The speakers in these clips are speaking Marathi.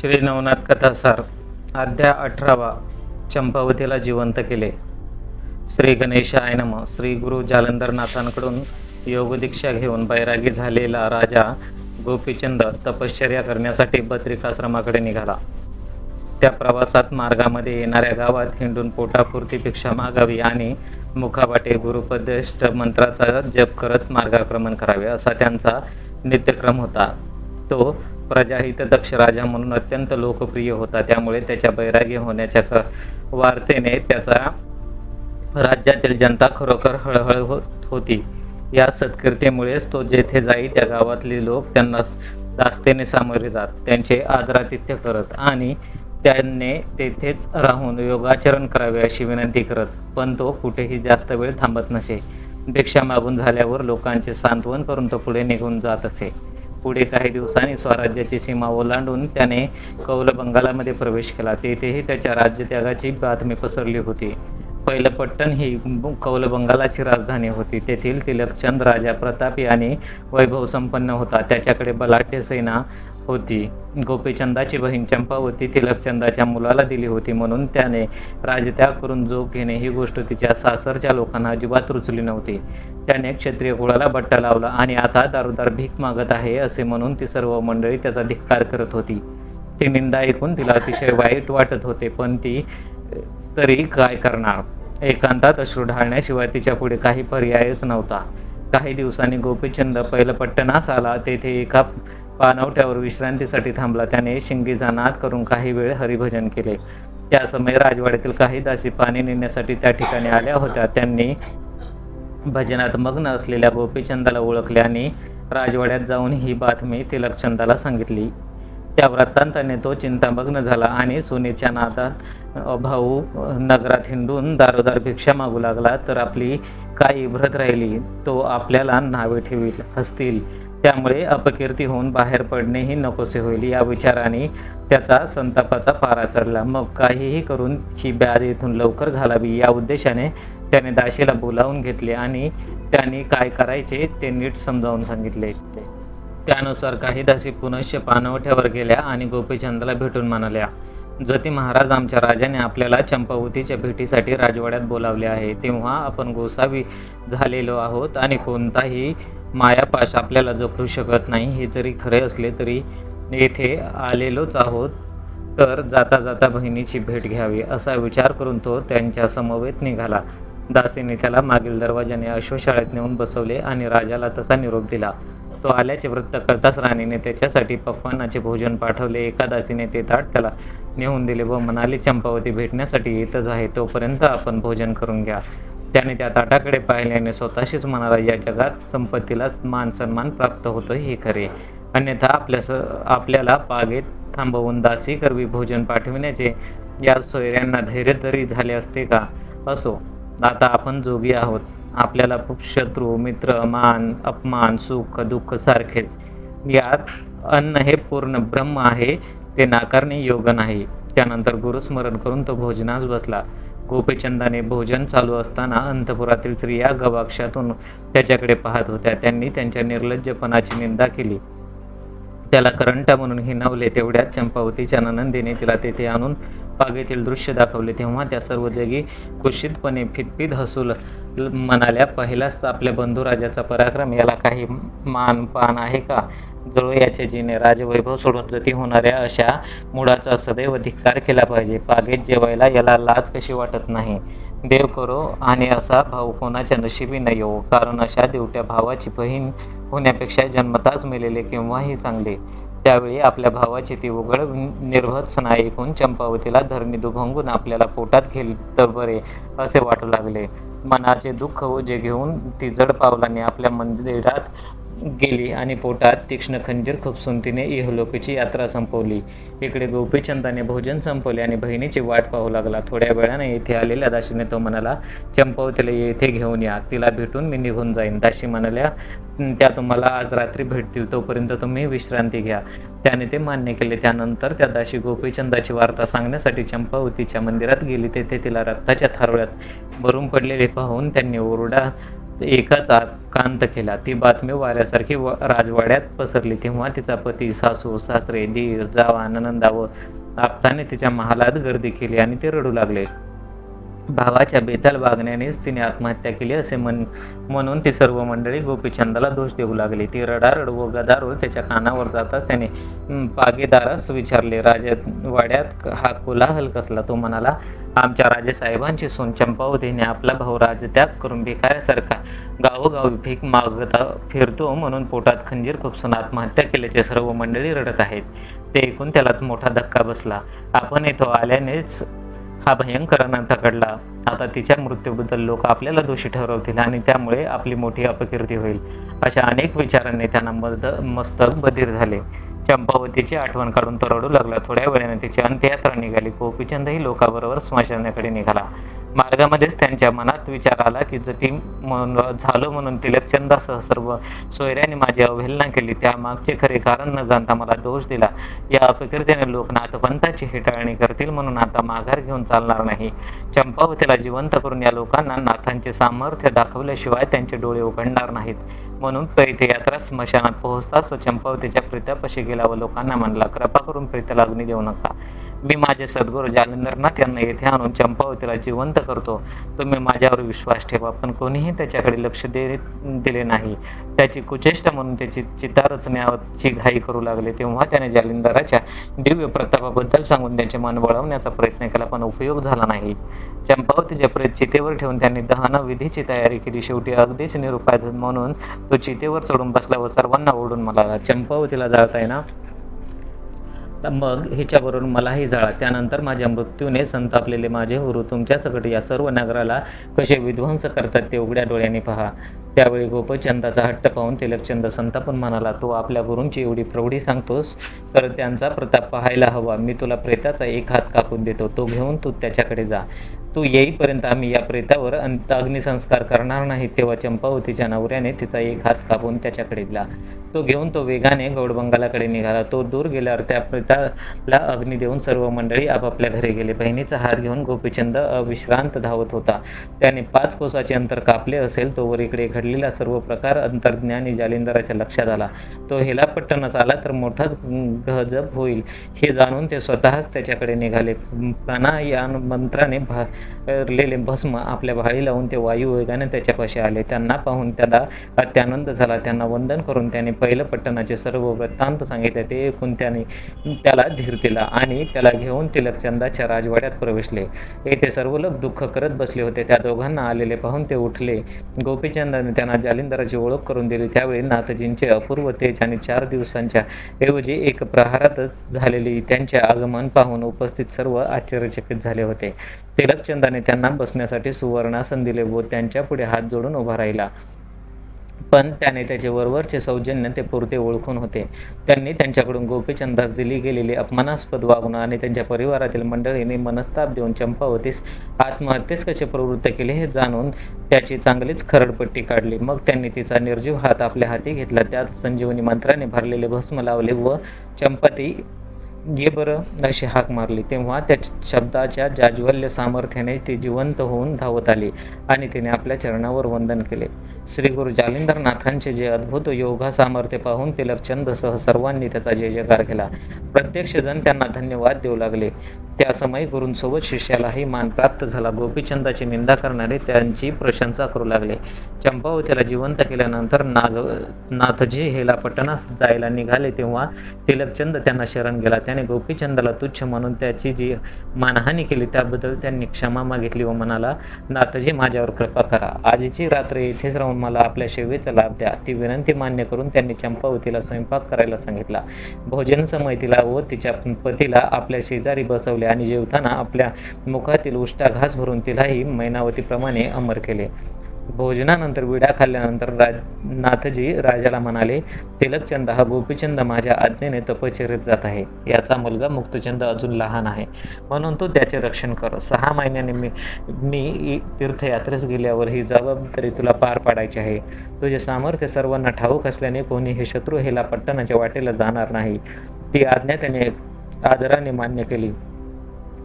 श्री नवनाथ कथासार अध्याय अठरावा चंपावतीला जिवंत केले. श्री गणेशाय नम. श्री गुरु जालंधरनाथांकडून योगदीक्षा घेऊन बैरागी झालेला राजा गोपीचंद तपश्चर्या करण्यासाठी बद्रिकाश्रमाकडे निघाला. त्या प्रवासात मार्गामध्ये येणाऱ्या गावात हिंडून पोटापुरती भिक्षा मागावी आणि मुखावाटे गुरुपदेष्ट मंत्राचा जप करत मार्गाक्रमण करावे असा त्यांचा नित्यक्रम होता. तो प्रजाहित दक्ष राजा म्हणून अत्यंत लोकप्रिय होता. त्यामुळे त्याच्या बैरागी होण्याच्या क वार्तेने त्याचा राज्यातील जनता खरोखर हळहळ होत होती. या सत्कीर्तीमुळेच तो जेथे जाई त्या गावातले लोक त्यांना दास्तेने सामोरे जात त्यांचे आदरातिथ्य करत आणि त्यांनी तेथेच राहून योगाचरण करावे अशी विनंती करत पण तो कुठेही जास्त वेळ थांबत नसे. भिक्षा मागून झाल्यावर लोकांचे सांत्वन करून तो पुढे निघून जात असे. पुढे काही दिवसांनी स्वराज्याची सीमा ओलांडून त्याने कौल बंगालामध्ये प्रवेश केला. तेथेही त्याच्या राज्यत्यागाची बातमी पसरली होती. पहिलं ही कौल बंगालाची राजधानी होती. तेथील तिलकचंद राजा प्रतापी आणि वैभव संपन्न होता. त्याच्याकडे बलाढ्य सेना होती. गोपीचंदाची बहीण चंपावती तिलकचंदाच्या मुलाला दिली होती म्हणून त्याने राजत्याग करून जोग घेणे ही गोष्ट तिच्या सासरच्या लोकांना अजिबात रुचली नव्हती. त्याने क्षत्रिय कुळाला बट्टा लावला आणि आता दारोदार भीक मागत आहे असे म्हणून ती सर्व मंडळी त्याचा धिक्कार करत होती. ती निंदा ऐकून तिला अतिशय वाईट वाटत होते पण ती तरी काय करणार? एकांतात अश्रू ढाळण्याशिवाय तिच्या पुढे काही पर्यायच नव्हता. काही दिवसांनी गोपीचंद पहिलं पट्टणास आला. तेथे एका पानवट्यावर विश्रांतीसाठी थांबला. त्याने शिंगीचा नाद करून काही वेळ हरिभजन केले. त्या समय राजवाड्यातील काही दासी पाणी नेण्यासाठी त्या ठिकाणी आल्या होत्या. त्यांनी भजनात मग्न असलेल्या गोपीचंदाला ओळखले आणि राजवाड्यात जाऊन ही बातमी तिलकचंदाला सांगितली. त्या वृत्तांताने तो चिंतामग्न झाला आणि सोनेच्या नादात भाऊ नगरात हिंडून दारोदार भिक्षा मागू लागला तर आपली काय इब्रत राहिली. तो आपल्याला नावे ठेवील हसतील. त्यामुळे अपकीर्ती होऊन बाहेर पडणेही नकोसे होईल या विचाराने त्याचा संतापाचा पारा चढला. मग काहीही करून ही बॅद येथून लवकर घालावी या उद्देशाने त्याने दाशीला बोलावून घेतले आणि त्यांनी काय करायचे ते नीट समजावून सांगितले. त्यानुसार काही दासी पुनश्च पानवठ्यावर गेल्या आणि गोपीचंदाला भेटून म्हणाल्या जती महाराज आमच्या राजाने आपल्याला चंपावतीच्या भेटीसाठी राजवाड्यात बोलावले आहे तेव्हा आपण गोसावी झालेलो आहोत आणि कोणताही मायापाश आपल्याला जखडू शकत नाही हे जरी खरे असले तरी येथे आलेलोच आहोत. तर जाता जाता बहिणीची भेट घ्यावी असा विचार करून तो त्यांच्या समवेत निघाला. दासीने त्याला मागील दरवाजाने अश्वशाळेत नेऊन बसवले आणि राजाला तसा निरोप दिला. तो आल्याचे वृत्त कळताच राणीने त्याच्यासाठी पक्वानाचे भोजन पाठवले. एका दासीने ते ताट त्याला नेऊन दिले व म्हणाले चंपावती भेटण्यासाठी येतच आहे तोपर्यंत आपण भोजन करून घ्या. त्याने त्या ताटाकडे पाहिल्याने स्वतःशीच म्हणाला या जगात संपत्तीलाच मान सन्मान प्राप्त होतो हे खरे. अन्यथा आपल्या स आपल्याला पागेत थांबवून दासी करवी भोजन पाठविण्याचे या सोयऱ्यांना धैर्य तरी झाले असते का? असो आता आपण जोगी आहोत. आपल्याला खूप शत्रू मित्र मान अपमान सुख दुःख सारखेच. यात अन्न हे पूर्ण ब्रह्म आहे ते नाकारणे योग्य नाही. त्यानंतर गुरुस्मरण करून तो भोजनास बसला. गोपीचंदाने भोजन चालू असताना अंतपुरातील स्त्रिया गवाक्षातून त्याच्याकडे पाहत होत्या. त्यांनी त्यांच्या निर्लज्जपणाची निंदा केली. त्याला करंटा म्हणून हिनवले तेवढ्यात चंपावतीच्या ननंदीने तिला तेथे आणून पागेतील दृश्य दाखवले. तेव्हा त्या सर्व जगी कुशीतपणे फितफित हसू म्हणाल्या पहिलाच आपल्या बंधुराजाचा पराक्रम याला काही मान पान आहे का? जळू याचे जिने राजवैभव सोडून जती होणाऱ्या अशा मुळाचा सदैव धिक्कार केला पाहिजे. पागेत जेवायला याला लाज कशी वाटत नाही? देव करो आणि असा भाऊ कोणाच्या नशिबी न येऊ हो. कारण अशा देवट्या भावाची बहीण होण्यापेक्षा जन्मताच मिलेले केव्हाही चांगले. त्यावेळी आपल्या भावाची ती उघड निर्भत्सना ऐकून चंपावतीला धरणी दुभंगून आपल्याला पोटात घेल तर बरे असे वाटू लागले. मनाचे दुःख हो जे घेऊन ती जड पावलाने आपल्या मंदिरात गेली आणि पोटात तीक्ष्ण खंजीर खुपसून तिने इहलोकीची यात्रा संपवली. इकडे गोपीचंदाने भोजन संपवले आणि बहिणीची वाट पाहू लागला. थोड्या वेळाने येथे आलेल्या दाशीने तो म्हणाला चंपवतीला येथे घेऊन या. तिला भेटून मी निघून जाईन. दाशी म्हणाल्या त्या तुम्हाला आज रात्री भेटतील. तोपर्यंत तुम्ही विश्रांती घ्या. त्याने ते मान्य केले. त्यानंतर त्या दाशी गोपीचंदाची वार्ता सांगण्यासाठी चंपावतीच्या मंदिरात गेली. तेथे तिला रक्ताच्या थारोळ्यात भरून पडलेले पाहून त्यांनी ओरडा एकाच आत कांत केला. ती बातमी वाऱ्यासारखी व- राजवाड्यात पसरली तेव्हा तिचा पती सासू सासरे दीर जावा नंदा व आपताने तिच्या महालात गर्दी केली आणि ते रडू लागले. भावाच्या बेताल वागण्यानेच तिने आत्महत्या केली असे म्हण म्हणून ती सर्व मंडळी गोपीचंदाला दोष देऊ लागली. ती रडारड व गदारोळ त्याच्या कानावर जाताच त्याने "हं, पागीदारास विचारले राजवाड्यात हा कोलाहल कसला? तो म्हणाला आमच्या राजेसाहेबांची सून चंपावतीने आपला भाऊ राजत्याग करून भिकाऱ्यासारखा गावोगावी भीक मागता फिरतो म्हणून पोटात खंजीर खुपसून आत्महत्या केल्याचे सर्व मंडळी रडत आहेत. ते ऐकून त्याला मोठा धक्का बसला. आपण इथं आल्यानेच हा भयंकर अनर्थ घडला. आता तिच्या मृत्यूबद्दल लोक आपल्याला दोषी ठरवतील आणि त्यामुळे आपली मोठी अपकीर्ती होईल अशा अनेक विचारांनी त्यांना मद मस्तक बधीर झाले. चंपावतीची आठवण काढून तो रडू लागला. थोड्या वेळाने तिची अंत्ययात्रा निघाली. गोपीचंदही लोकाबरोबर स्मशानाकडे निघाला. मार्गामध्येच त्यांच्या मनात विचार आला की जती म्हण- झालो म्हणून तिलकचंदासह सर्व सोयऱ्याने माझी अवहेलना केली त्या मागचे खरे कारण न जाणता मला दोष दिला. या अपकीर्तीने लोक नाथपंथाची हेटाळणी करतील म्हणून आता माघार घेऊन चालणार नाही. चंपावतीला जिवंत करून या लोकांना नाथांचे सामर्थ्य दाखवल्याशिवाय त्यांचे डोळे उघडणार नाहीत. म्हणून प्रेत यात्रा स्मशानात पोहोचताच तो चंपावतीच्या प्रीत्यापाशी गेला व लोकांना म्हणला कृपा करून प्रीत्याला अग्नी देऊ नका. मी माझे सद्गुरू जालिंदरनाथ यांना येथे आणून चंपावतीला जिवंत करतो. तुम्ही माझ्यावर विश्वास ठेवा पण कोणीही त्याच्याकडे लक्ष दे दिले नाही. त्याची कुचेष्टा म्हणून त्याची चिता रचण्याची घाई करू लागले. तेव्हा त्याने जालिंदराच्या दिव्य प्रतापाबद्दल सांगून त्यांचे मन वळवण्याचा प्रयत्न केला पण उपयोग झाला नाही. चंपावतीच्या प्रेत चितेवर ठेवून त्यांनी दहन विधीची तयारी केली. शेवटी अगदीच निरुपाय म्हणून तो चितेवर चढून बसला व सर्वांना ओढून मला चंपावतीला जाता येणार तर मग ह्याच्यावरून मलाही जाळा. त्यानंतर माझ्या मृत्यूने संतापलेले माझे गुरु तुमच्या सकट या सर्व नगराला कसे विध्वंस करतात ते उघड्या डोळ्याने पहा. त्यावेळी गोपचंदाचा हट्ट पाहून तिलकचंद संतापून म्हणाला तो आपल्या गुरूंची एवढी प्रौढी सांगतोस? तर त्यांचा प्रताप पाहायला हवा. मी तुला प्रेताचा एक हात कापून देतो. तो घेऊन तू त्याच्याकडे जा. तू येईपर्यंत आम्ही या प्रेतावर अंत अग्निसंस्कार करणार नाही तेव्हा चंपावतीच्या नवऱ्याने तिचा एक हात कापून त्याच्याकडे दिला. तो घेऊन तो वेगाने गौडबंगालाकडे निघाला. तो दूर गेल्यावर त्या प्रेताला अग्नी देऊन सर्व मंडळी आपापल्या घरी गेले. बहिणीचा हात घेऊन गोपीचंद अविश्रांत धावत होता. त्याने पाच कोसाचे अंतर कापले असेल तोवर इकडे घडलेला सर्व प्रकार अंतर्ज्ञानी जालिंदराच्या लक्षात आला. तो हेलापट्टणच आला तर मोठाच गजब होईल. हे जाणून ते स्वतःच त्याच्याकडे निघाले. प्राणायान मंत्राने भा भरलेले भस्म आपल्या भाळी लावून ते वायू वेगाने त्याच्यापाशी आले. त्यांना पाहून त्याला अत्यानंद झाला. त्यांना वंदन करून त्याने पहिलं पट्टणाचे सर्व वृत्तांत सांगितले. ते ऐकून त्याने त्याला धीर दिला आणि त्याला घेऊन तिलकचंदाच्या राजवाड्यात प्रवेशले. येथे सर्व लोक दुःख करत बसले होते. त्या दोघांना आलेले पाहून ते उठले. गोपीचंदाने त्यांना जालिंदराची ओळख करून दिली. त्यावेळी नाथजींचे अपूर्व तेज आणि चार दिवसांच्या ऐवजी एक प्रहारातच झालेली त्यांचे आगमन पाहून उपस्थित सर्व आश्चर्यचकित झाले होते. तिलक तिलकचंदाने त्यांना बसण्यासाठी सुवर्णासन दिले व त्यांच्या पुढे हात जोडून उभा राहिला. पण त्याने त्याचे वरवरचे सौजन्य ते पुरते ओळखून होते. त्यांनी त्यांच्याकडून गोपीचंदास दिली गेलेली अपमानास्पद वागणं आणि त्यांच्या परिवारातील मंडळीने मनस्ताप देऊन चंपावतीस आत्महत्येस कसे प्रवृत्त केले हे जाणून त्याची चांगलीच खरडपट्टी काढली. मग त्यांनी तिचा निर्जीव हात आपल्या हाती घेतला. त्यात संजीवनी मंत्राने भरलेले भस्म लावले व चंपती ये बरं अशी हाक मारली. तेव्हा त्या शब्दाच्या जाज्वल्य सामर्थ्याने ती जिवंत होऊन धावत आली आणि तिने आपल्या चरणावर वंदन केले. श्री गुरु जालिंदरनाथांचे जे अद्भुत योगा सामर्थ्य पाहून तिलकचंदसह सर्वांनी त्याचा जय जयकार केला. प्रत्यक्ष जण त्यांना धन्यवाद देऊ लागले. त्या समयी गुरूंसोबत शिष्यालाही मान प्राप्त झाला. गोपीचंदाची निंदा करणारे त्यांची प्रशंसा करू लागले. चंपावतीला जिवंत केल्यानंतर नाग नाथजी हेला पटनास जायला निघाले तेव्हा तिलकचंद त्यांना शरण गेला. त्याने गोपीचंदाला तुच्छ म्हणून त्याची जी मानहानी केली त्याबद्दल त्यांनी क्षमा मागितली व म्हणाला नाथजी माझ्यावर कृपा करा. आजची रात्र येथेच राहून मला आपल्या सेवेचा लाभ द्या. ती विनंती मान्य करून त्यांनी चंपावतीला स्वयंपाक करायला सांगितला. भोजन समय तिला व तिच्या पतीला आपल्या शेजारी बसवले. आणि जेवताना आपल्या मुखातील उष्टा घास भरून तिलाही मैनावतीप्रमाणे अमर केले. भोजनानंतर विडा खाल्ल्यानंतर राज नाथजी राजाला म्हणाले तिलकचंद हा गोपीचंद माझ्या आज्ञेने तपश्चर्येत जात आहे. याचा मुलगा मुक्तचंद अजून लहान आहे. म्हणून तो त्याचे रक्षण कर. सहा महिन्याने मी मी तीर्थयात्रेस गेल्यावर ही जबाबदारी तुला पार पाडायची आहे. तुझे सामर्थ्य सर्वांना ठाऊक असल्याने कोणी हे शत्रू हेला पट्टणाच्या वाटेला जाणार नाही. ती आज्ञा त्याने आदराने मान्य केली.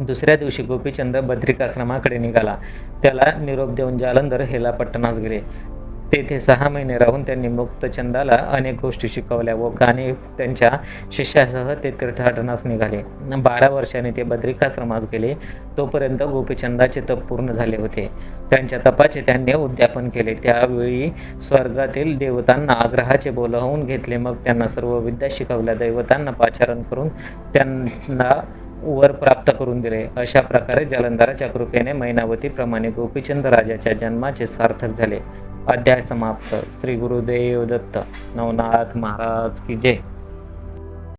दुसऱ्या दिवशी गोपीचंद बद्रिकाश्रमाकडे निघाला. त्याला निरोप देऊन जालंधर हेला पट्टणास गेले. तेथे सहा महिने राहून त्यांनी मुक्तचंदाला अनेक गोष्टी शिकवल्या व गाणे त्यांच्या शिष्यासह ते तीर्थाटनास निघाले. बारा वर्षांनी ते बद्रिकाश्रमात गेले. तोपर्यंत गोपीचंदाचे तप पूर्ण झाले होते. त्यांच्या तपाचे त्यांनी उद्यापन केले. त्यावेळी स्वर्गातील देवतांना आग्रहाचे बोलावून घेतले. मग त्यांना सर्व विद्या शिकवल्या. दैवतांना पाचारण करून त्यांना वर प्राप्त करून दिले. अशा प्रकारे जालंधराच्या कृपेने मैनावती प्रमाणे गोपीचंद राजाच्या जन्माचे सार्थक झाले. अध्याय समाप्त. श्री गुरुदेव दत्त. नवनाथ महाराज की जय.